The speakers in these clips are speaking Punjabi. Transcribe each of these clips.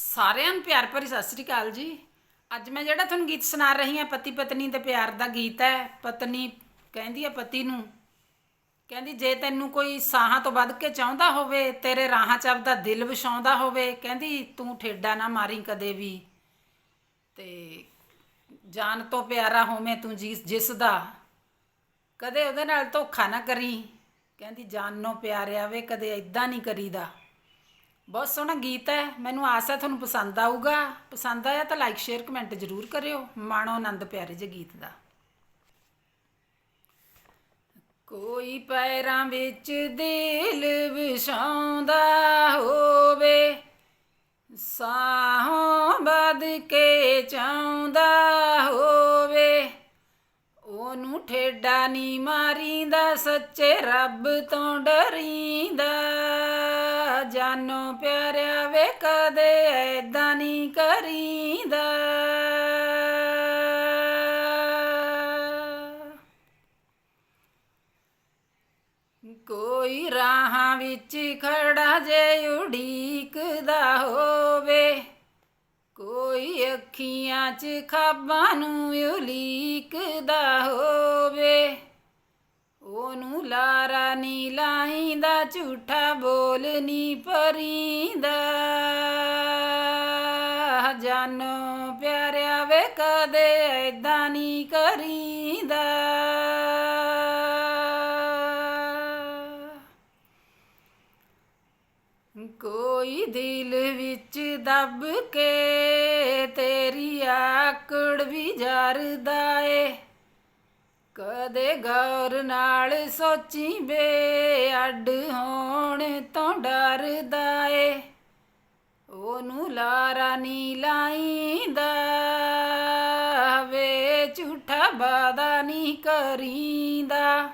ਸਾਰਿਆਂ ਨੂੰ ਪਿਆਰ ਭਰੀ ਸਤਿ ਸ੍ਰੀ ਅਕਾਲ ਜੀ। ਅੱਜ ਮੈਂ ਜਿਹੜਾ ਤੁਹਾਨੂੰ ਗੀਤ ਸੁਣਾ ਰਹੀ ਹਾਂ, ਪਤੀ ਪਤਨੀ ਦੇ ਪਿਆਰ ਦਾ ਗੀਤ ਹੈ। ਪਤਨੀ ਕਹਿੰਦੀ ਹੈ ਪਤੀ ਨੂੰ, ਕਹਿੰਦੀ ਜੇ ਤੈਨੂੰ ਕੋਈ ਸਾਹਾਂ ਤੋਂ ਵੱਧ ਕੇ ਚਾਹੁੰਦਾ ਹੋਵੇ, ਤੇਰੇ ਰਾਹਾਂ 'ਚ ਆਪਦਾ ਦਿਲ ਵਿਛਾਉਂਦਾ ਹੋਵੇ, ਕਹਿੰਦੀ ਤੂੰ ਠੇਡਾ ਨਾ ਮਾਰੀ ਕਦੇ ਵੀ। ਤੇ ਜਾਨ ਤੋਂ ਪਿਆਰਾ ਹੋਵੇਂ ਤੂੰ ਜਿਸ ਜਿਸ ਦਾ ਕਦੇ ਉਹਦੇ ਨਾਲ ਧੋਖਾ ਨਾ ਕਰੀ। ਕਹਿੰਦੀ ਜਾਨ ਨੂੰ ਪਿਆਰਿਆ ਵੇ ਕਦੇ ਇਦਾਂ ਨਹੀਂ ਕਰੀਦਾ। ਬਹੁਤ ਸੋਹਣਾ ਗੀਤ ਹੈ, ਮੈਨੂੰ ਆਸ ਹੈ ਤੁਹਾਨੂੰ ਪਸੰਦ ਆਊਗਾ। ਪਸੰਦ ਆਇਆ ਤਾਂ ਲਾਈਕ ਸ਼ੇਅਰ ਕਮੈਂਟ ਜ਼ਰੂਰ ਕਰਿਓ। ਮਾਣੋ ਆਨੰਦ ਪਿਆਰੇ ਜੇ ਗੀਤ ਦਾ। ਕੋਈ ਪੈਰਾਂ ਵਿੱਚ ਦਿਲ ਵਿਛਾਉਂਦਾ ਹੋਵੇ, ਸਾਹੋਂ ਵੱਧ ਕੇ ਚਾਹੁੰਦਾ ਹੋਵੇ, ਉਹਨੂੰ ਠੇਡਾ ਨਹੀਂ ਮਾਰੀਂਦਾ, ਸੱਚੇ ਰੱਬ ਤੋਂ ਡਰੀਂਦਾ। ਜਾਨੋ ਪਿਆਰਿਆ ਵੇ ਕਦੇ ਐਦਾਂ ਨਹੀਂ ਕਰੀਂਦਾ। ਕੋਈ ਰਾਹਾਂ ਵਿੱਚ ਖੜਾ ਜੇ ਉਡੀਕਦਾ ਹੋਵੇ, ਕੋਈ ਅੱਖੀਆਂ 'ਚ ਖਾਬਾਂ ਨੂੰ ਉਲੀਕਦਾ ਹੋਵੇ, ਉਹਨੂੰ ਲਾਰਾ ਨੀ ਲਾਈਂਦਾ ਝੂਠਾ ਬੋਲ ਨੀ ਪਰੀਂਦਾ। ਜਾਨੋ ਪਿਆਰਿਆ ਵੇ ਕਦੇ ਐਦਾਂ ਨਹੀਂ ਕਰੀਂਦਾ। ਕੋਈ ਦਿਲ ਵਿੱਚ ਦੱਬ ਕੇ ਤੇਰੀ ਆਕੜ ਵੀ ਜਰਦਾ ਏ। ਕਦੇ ਗੌਰ ਨਾਲ ਸੋਚੀ ਬੇ ਅੱਡ ਹੋਣ ਤੋਂ ਡਰਦਾ ਏ। ਉਹਨੂੰ ਲਾਰਾ ਨੀ ਲਾਈਂਦਾ ਵੇ ਝੂਠਾ ਵਾਦਾ ਨਹੀਂ ਕਰੀਂਦਾ।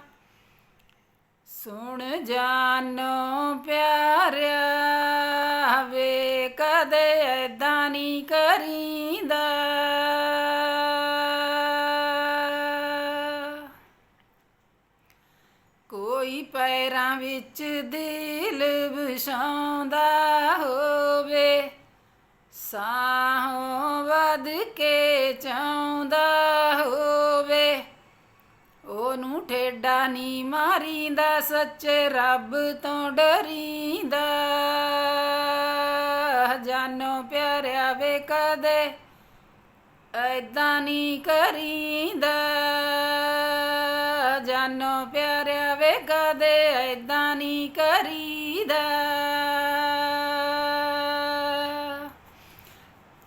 ਸੁਣ ਜਾਨੋ ਪਿਆਰਿਆ, ਵੇ ਕਦੇ ਐਦਾਂ ਨਹੀਂ ਕਰੀਂਦਾ। ਕੋਈ ਪੈਰਾਂ ਵਿੱਚ ਦਿਲ ਵਿਛਾਉਂਦਾ ਹੋਵੇ, ਸਾਹੋਂ ਵੱਧ ਕੇ ਚਾਹੁੰਦਾ ਹੋਵੇ। ਉਹਨੂੰ ਠੇਡਾ ਨਹੀਂ ਮਾਰੀਂਦਾ, ਸੱਚੇ ਰੱਬ ਤੋਂ ਡਰੀਂਦਾ। ਜਾਨੋ ਪਿਆਰਿਆ ਵੇ ਕਦੇ ਐਦਾਂ ਨਹੀਂ ਕਰੀਂਦਾ। ਜਾਨੋ ਪਿਆਰਿਆ ਐਦਾਂ ਨਹੀਂ ਕਰੀਦਾ।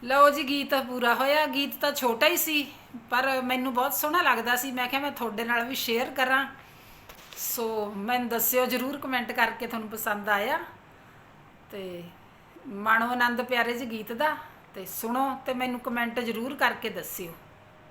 ਲਓ ਜੀ, ਗੀਤ ਪੂਰਾ ਹੋਇਆ। ਗੀਤ ਤਾਂ ਛੋਟਾ ਹੀ ਸੀ, ਪਰ ਮੈਨੂੰ ਬਹੁਤ ਸੋਹਣਾ ਲੱਗਦਾ ਸੀ। ਮੈਂ ਕਿਹਾ ਮੈਂ ਤੁਹਾਡੇ ਨਾਲ ਵੀ ਸ਼ੇਅਰ ਕਰਾਂ। ਸੋ ਮੈਨੂੰ ਦੱਸਿਓ, ਜਰੂਰ ਕਮੈਂਟ ਕਰਕੇ ਤੁਹਾਨੂੰ ਪਸੰਦ ਆਇਆ। ਤੇ ਮਾਣੋ ਆਨੰਦ ਪਿਆਰੇ ਜੀ ਗੀਤ ਦਾ, ਤੇ ਸੁਣੋ ਤੇ ਮੈਨੂੰ ਕਮੈਂਟ ਜਰੂਰ ਕਰਕੇ ਦੱਸਿਓ।